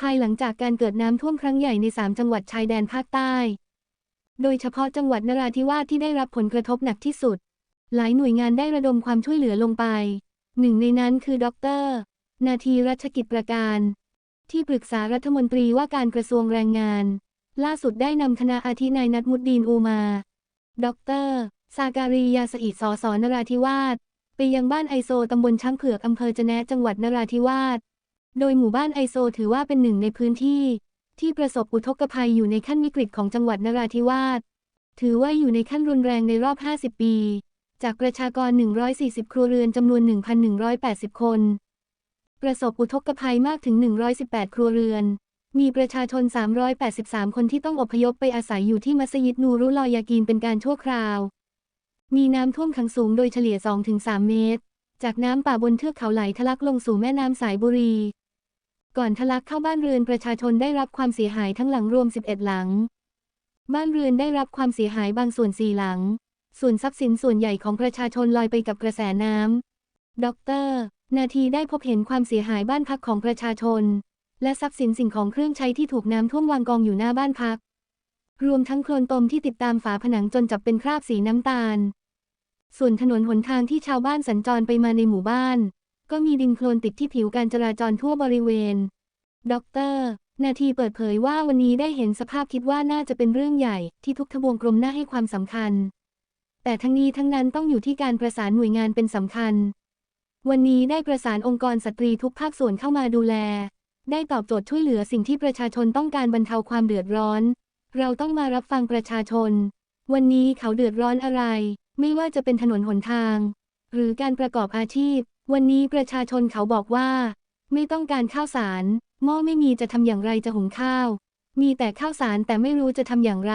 ภายหลังจากการเกิดน้ำท่วมครั้งใหญ่ใน 3 จังหวัดชายแดนภาคใต้ โดยเฉพาะจังหวัดนราธิวาสที่ได้รับผลกระทบหนักที่สุด หลายหน่วยงานได้ระดมความช่วยเหลือลงไป หนึ่งในนั้นคือดร นาทีรัชกิจประการ ที่ปรึกษารัฐมนตรีว่าการกระทรวงแรงงาน ล่าสุดได้นำคณะอาทินายนัทมุดดีนอูมา ดรซาการียาสอิสอสอนราธิวาสไปยังบ้านไอโซตำบลช้างเผือกอำเภอจะแนะจังหวัดนราธิวาส โดยหมู่บ้านไอโซถือว่าเป็นหนึ่งในพื้นที่ ที่ประสบอุทกภัยอยู่ในขั้นวิกฤตของจังหวัดนราธิวาส ถือว่าอยู่ในขั้นรุนแรงในรอบ 50 ปี จากประชากร 140 ครัวเรือนจำนวน 1,180 คน ประสบอุทกภัยมากถึง 118 ครัวเรือน มีประชาชน 383 คนที่ต้องอพยพไปอาศัยอยู่ที่มัสยิดนูรุลอยากีนเป็นการชั่วคราว มีน้ำท่วมขังสูงโดยเฉลี่ย 2-3 เมตร จากน้ำป่าบนเทือกเขาไหลทะลักลงสู่แม่น้ำสายบุรี ก่อนทะลักเข้าบ้านเรือนประชาชนได้รับความเสียหายทั้งหลังรวม 11 หลัง บ้านเรือนได้รับความเสียหายบางส่วน4หลัง ส่วนทรัพย์สินส่วนใหญ่ของประชาชนลอยไปกับกระแสน้ำดรนาทีได้พบเห็นความเสียหายบ้านพักของประชาชน และทรัพย์สินสิ่งของเครื่องใช้ที่ถูกน้ำท่วมวางกองอยู่หน้าบ้านพัก รวมทั้งโคลนตมที่ติดตามฝาผนังจนจับเป็นคราบสีน้ำตาล ส่วนถนนหนทางที่ชาวบ้านสัญจรไปมาในหมู่บ้าน ก็มีดินโคลนติดที่ผิวการจราจรทั่วบริเวณ ด็อกเตอร์ นาทีเปิดเผยว่าวันนี้ได้เห็นสภาพคิดว่าน่าจะเป็นเรื่องใหญ่ที่ทุกทบวงกรมน่าให้ความสำคัญ แต่ทั้งนี้ทั้งนั้นต้องอยู่ที่การประสานหน่วยงานเป็นสำคัญ วันนี้ได้ประสานองค์กรสตรีทุกภาคส่วนเข้ามาดูแล ได้ตอบโจทย์ช่วยเหลือสิ่งที่ประชาชนต้องการบรรเทาความเดือดร้อน เราต้องมารับฟังประชาชน วันนี้เขาเดือดร้อนอะไร ไม่ว่าจะเป็นถนนหนทาง หรือการประกอบอาชีพ วันนี้ประชาชนเขาบอกว่า ไม่ต้องการข้าวสาร หม้อไม่มีจะทำอย่างไรจะหุงข้าว มีแต่ข้าวสารแต่ไม่รู้จะทำอย่างไร